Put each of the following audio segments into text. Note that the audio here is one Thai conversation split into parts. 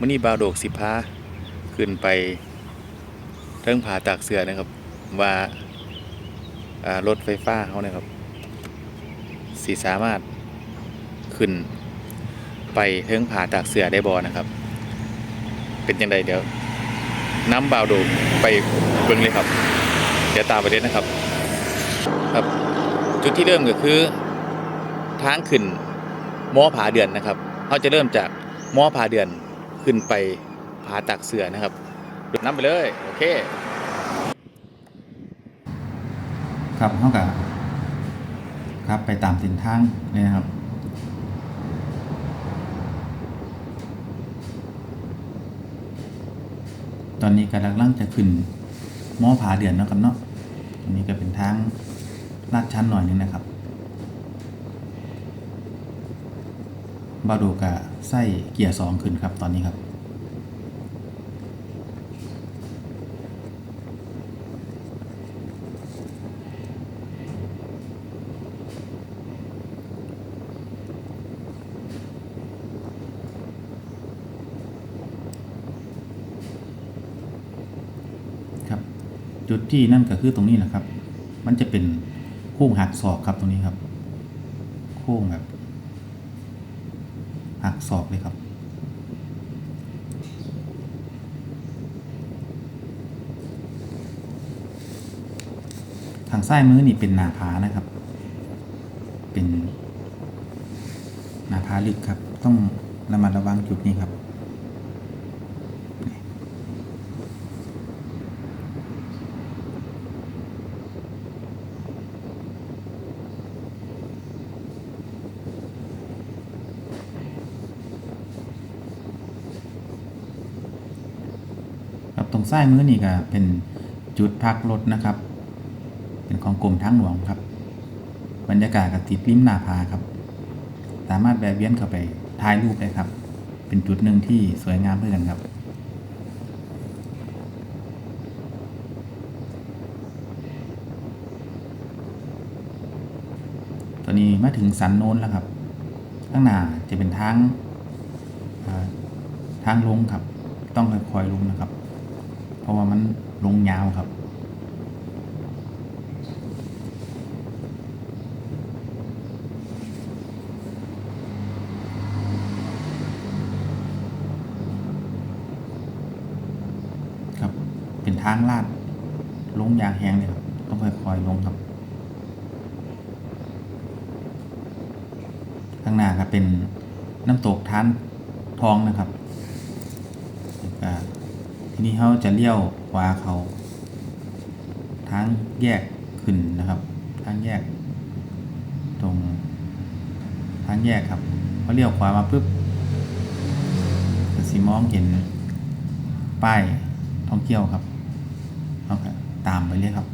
มื่อนี้บาวโดกสิพาขึ้นไปเทิงผาตากเสือนะครับ ว่ารถไฟฟ้าเขานะครับสีสามารถขึ้นไปเทิงผาตากเสือได้บอนะครับ เป็นยังไงเดี๋ยวน้ำบาวโดกไปเบิ่งเลยครับ เดี๋ยวตามไปเลยนะครับ ครับ จุดที่เริ่มก็คือทางขึ้นมอผาเดือนนะครับเขาจะเริ่มจากมอผาเดือน ขึ้นไปผาตักเสือนะครับดูน้ำไปเลย โอเค ครับเท่ากับครับไปตามเส้นทางเลยนะครับตอนนี้กำลังจะขึ้นหม้อผาเดือนเนาะครับเนาะตรงนี้ก็เป็นทางลาดชันหน่อยนึงนะครับ บาโดกะไส้เกียร์สองขึ้นครับตอนนี้ครับ ครับ จุดที่นั่นก็คือตรงนี้แหละครับ มันจะเป็นโค้งหักศอกครับตรงนี้ครับ โค้งแบบ หักศอกเลยครับ ทางซ้ายมือนี่เป็นหนาผานะครับ เป็นหนาผาลึกครับ ต้องระมัดระวังจุดนี้ครับ ครับตรง ซ้ายมือนี่ก็เป็นจุดพักรถนะครับ เป็นของกรมทางหลวงครับ บรรยากาศก็ติดริมหน้าผาครับ สามารถแวะเวียนเข้าไปถ่ายรูปได้ครับ เป็นจุดหนึ่งที่สวยงามเพื่อกันครับตอนนี้มาถึงสันโน้นแล้วครับ ข้างหน้าจะเป็นทางทางลงครับ ต้องค่อยๆลงนะครับ ราะว่ามันลงยาวครับ ครับ เป็นทางลาด ลงยางแหงเลยครับ ต้องค่อยๆลงครับข้างหน้าครับเป็นน้ำตกทานทองนะครับ ทีนี้เขาจะเลี้ยวขวาเขาทางแยกขึ้นนะครับทางแยก ตรงทางแยกครับพอเลี้ยวขวามาปุ๊บสีมองเห็นป้ายท่องเที่ยวครับเอาคตามไปเลยครับ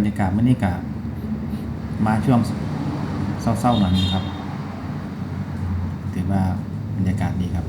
บรรยากาศมื่อนี้กะมาช่วงเศร้าๆหน่อยนึงครับ ถือว่าบรรยากาศดีครับ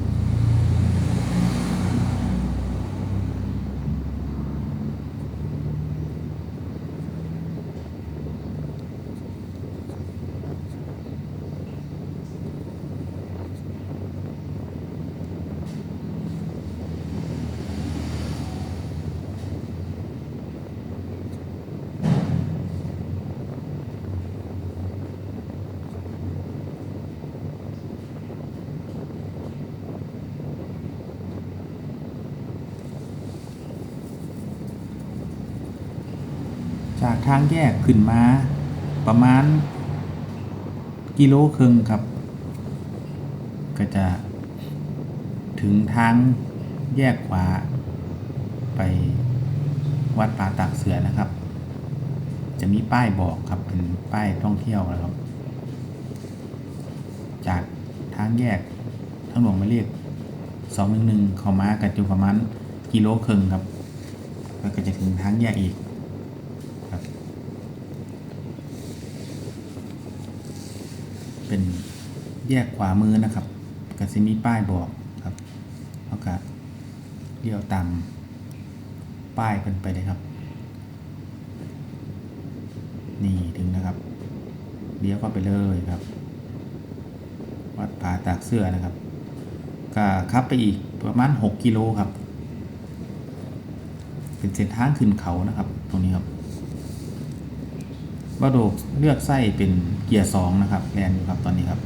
จากทางแยกขึ้นมา ประมาณ กิโลครึ่งครับ ก็จะถึงทางแยกขวา ไปวัดป่าตากเสือนะครับ จะมีป้ายบอกครับเป็นป้ายท่องเที่ยวนะครับ จากทางแยกทางหลวงมายเลขสองหนึ่งหนึ่งเข้ามากันอยู่ประมาณกิโลครึ่งครับ แล้วก็จะถึงทางแยกอีกครับ เป็นแยกขวามือนะครับก็จะมีป้ายบอกครับแล้วก็เลี้ยวตามป้ายเป็นไปเลยครับ นี่ถึงนะครับเลี้ยวเข้าไปเลยครับ วัดผาตากเสื้อนะครับก็ขับไปอีกประมาณ 6 กิโลครับ เป็นเส้นทางขึ้นเขานะครับ ตรงนี้ครับ ว่าโดกเลือกไส้เป็นเกียร์สองนะครับแลนอยู่ครับตอนนี้ครับ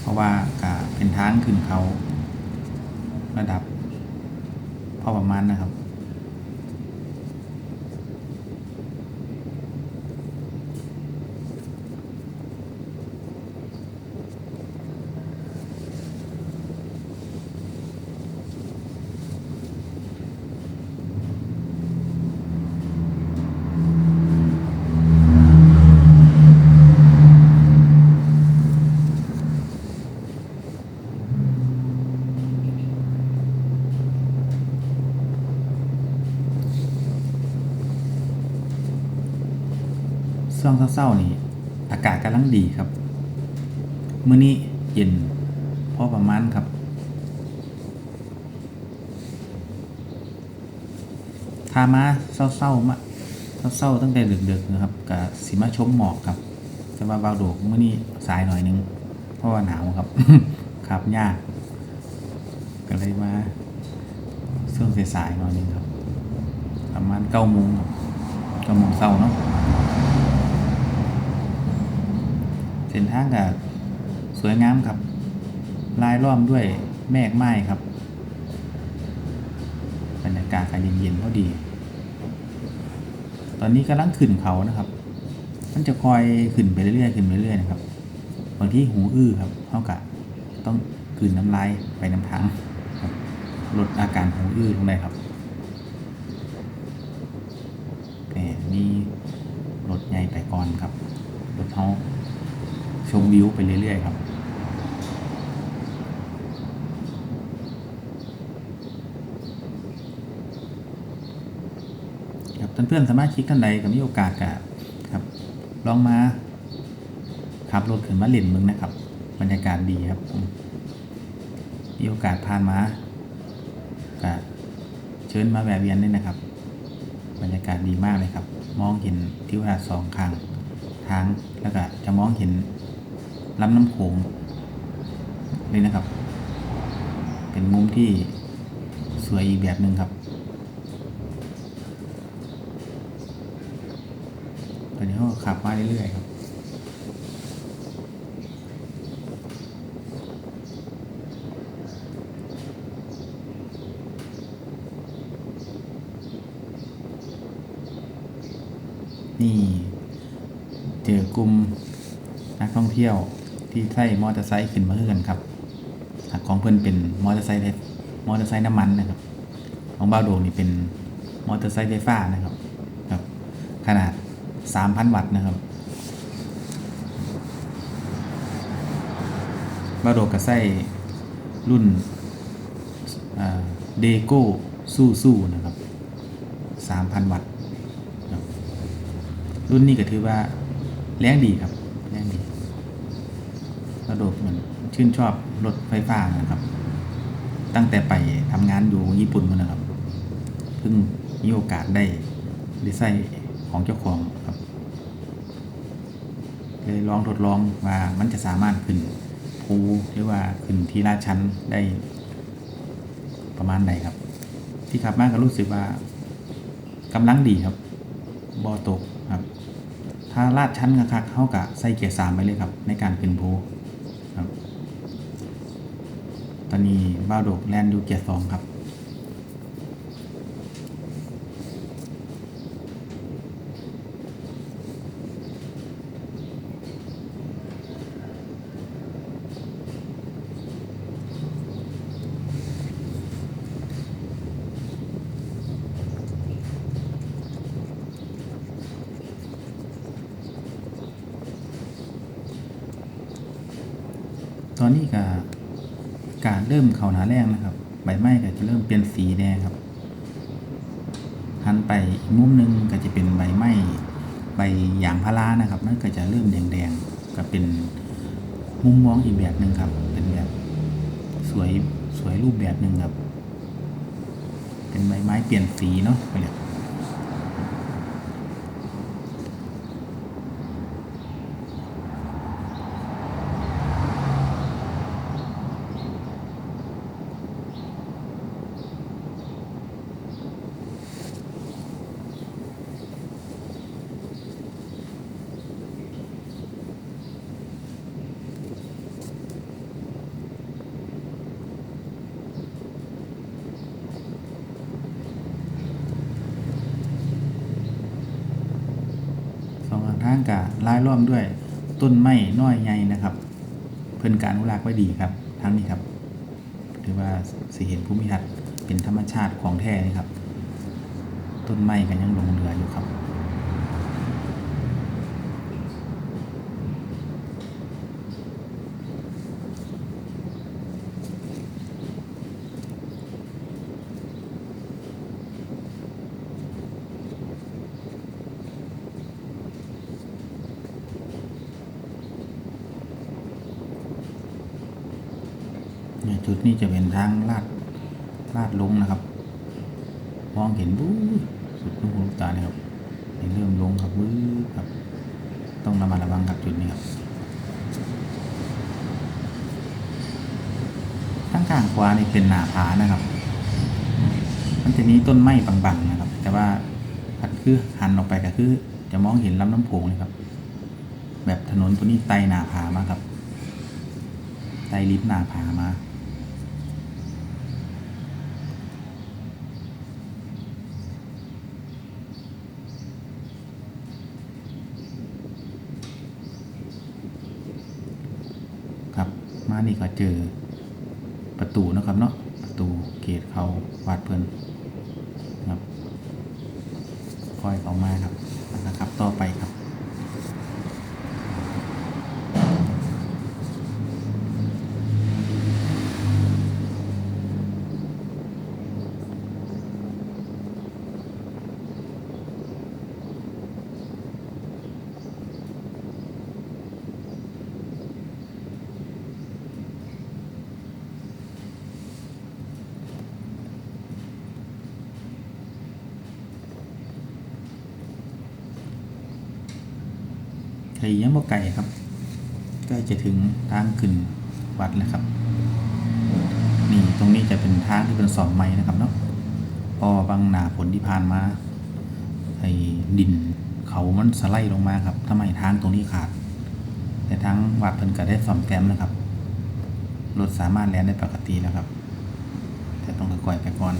เพราะว่าก็เป็นทางขึ้นเขาระดับพอประมาณนะครับ ช่วงเศร้าๆนี่ อากาศกำลังดีครับมื้อนี้เย็นพอประมาณครับ ถ้ามาเศร้าๆมาเศร้าๆตั้งแต่ดึกๆนะครับกับสิมาชมหมอกครับ แต่ว่าบาโดกมื้อนี้สายหน่อยนึง เพราะว่าหนาวครับขับยากก็เลยมาช่วงสายๆหน่อยนึงครับ ประมาณเก้าโมงเก้าโมงเช้าเนาะ นทางก็สวยงามครับ ลายล้อมด้วยแมกไม้ครับบรรยากาศก็เย็นๆพอดี ตอนนี้กำลังขึ้นเขานะครับ มันจะคอยขึ้นไปเรื่อยๆขึ้นไปเรื่อยๆนะครับบางที่หูอื้อครับเท่ากับต้องกลืนน้ำลายไปน้ำทางลดอาการหูอื้อลงได้ครับแต่มีรถใหญ่ไปก่อนครับรถเฮา ชมวิวไปเรื่อยๆครับครับเพื่อนๆสามารถคลิกท่านใดก็มีโอกาสกับครับ ลองมาขับรถขึ้นมาเล่นมึงนะครับ บรรยากาศดีครับมีโอกาสผ่านมาก็เชิญมาแวะเวียนด้นะครับ บรรยากาศดีมากเลยครับ มองเห็นทิวทัศน์สองข้างทางแล้วก็จะมองเห็น ลำน้ำโขงเลยนะครับ เป็นมุมที่สวยอีกแบบหนึ่งครับตอนนี้เขาขับมาเรื่อยๆครับนี่เจอกลุ่มนักท่องเที่ยว ที่ใช้มอเตอร์ไซค์ขึ้นมาเฮือนครับของเพื่อนเป็นมอเตอร์ไซค์มอเตอร์ไซค์น้ำมันนะครับ ของบ้าโดงนี่เป็นมอเตอร์ไซค์ไฟฟ้านะครับครับ ขนาด 3,000 วัตต์นะครับบ้าโดงก็ใช้รุ่นเดโก้สู้สู้ๆนะครับ 3,000 วัตต์รุ่นนี้ก็ถือว่าแรงดีครับ กระโดดเหมือนชื่นชอบรถไฟฟ้านะครับ ตั้งแต่ไปทำงานอยู่ญี่ปุ่นมานะครับ เพิ่งมีโอกาสได้ได้ใส่ของเจ้าของครับเลยลองทดลองว่ามันจะสามารถขึ้นภูหรือว่าขึ้นที่ลาดชั้นได้ประมาณไหนครับ ที่ขับมากก็รู้สึกว่ากำลังดีครับบอตกครับ ถ้าลาดชั้นคักเข้ากับใส่เกียร์สามไปเลยครับ ในการขึ้นภูครับ ตอ นีบ้าวโดกแลนดูเกียร์สองครับ ตอนนี้ก็ อากาเริ่มเขาหนาแรงนะครับ ใบไม้ก็จะเริ่มเปลี่ยนสีแดงครับหันไปอีกมุมหนึงก็จะเป็นใบไม้ใบยางพารานะครับนั่นก็จะเริ่มแดงๆก็เป็นมุมมองอีกแบบหนึ่งครับ เป็นแบบสวยสวยรูปแบบหนึ่งครับ เป็นใบไม้เปลี่ยนสีเนาะไปเลย กับลายล้อมด้วยต้นไม้น้อยใหญ่นะครับ เพิ่นการอนุรักษ์ไว้ดีครับทั้งนี้ครับถือว่าสิเห็นภูมิทัศน์เป็นธรรมชาติของแท้นี่ครับ ต้นไม้ก็ยังหลงเหลืออยู่ครับ จุดนี้จะเป็นทางลาดลาดลงนะครับ มองเห็นบู๊สุดลูกหูลูกตาเลยครับนี่เริ่มลงครับบื้อครับ ต้องระมัดระวังครับจุดนี้ครับข้างข้างขวานี่เป็นหนาผานะครับ มันจะมีต้นไม้บางๆนะครับ แต่ว่าถ้าคือหันออกไปก็คือ จะมองเห็นลำน้ำโขงเลยครับ แบบถนนตัวนี้ไต่หนาผามาครับไต่ลิฟหนาผามา ครับ มา นี่ก็เจอประตูนะครับเนาะประตูเกตเขาวาดเพิ่นครับค่อยเข้ามาครับนะครับ ต่อไปครับ ไกลยังบ่ไกลครับใกล้จะถึงทางขึ้นวัดแล้วครับ นี่ตรงนี้จะเป็นทางที่เป็นสองไม้นะครับเนาะพอบางหนาฝนที่ผ่านมาไอ้ดินเขามันสไลด์ลงมาครับทำไมทางตรงนี้ขาด แต่ทางวัดเพิ่นก็ได้ซ่อมแซมนะครับรถสามารถแล่นได้ปกติแล้วครับ แต่ต้องค่อยๆไปก่อน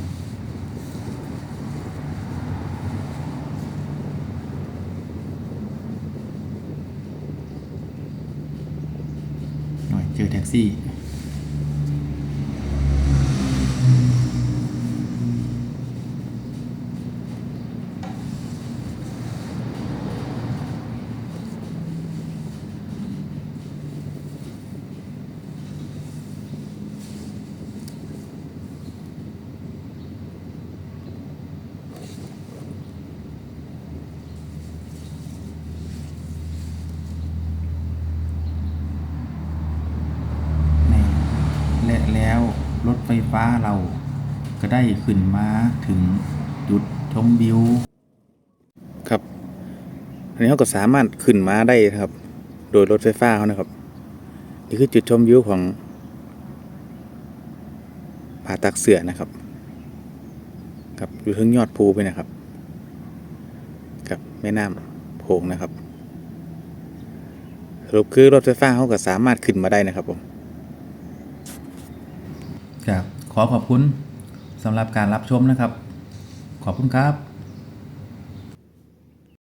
หน่อย เจอแท็กซี่ นี่และแล้วรถไฟฟ้าเราก็ได้ขึ้นมาถึงจุดชมวิว ครับ อันนี้เขาก็สามารถขึ้นมาได้นะครับ โดยรถไฟฟ้าเขานะครับ นี่คือจุดชมวิวของผาตักเสือนะครับครับอยู่ทึงยอดภูไปนะครับ กับแม่น้ำโขงนะครับสรุปคือรถไฟฟ้าเขาก็สามารถขึ้นมาได้นะครับผม ครับ ขอขอบคุณสำหรับการรับชมนะครับ ขอบคุณครับ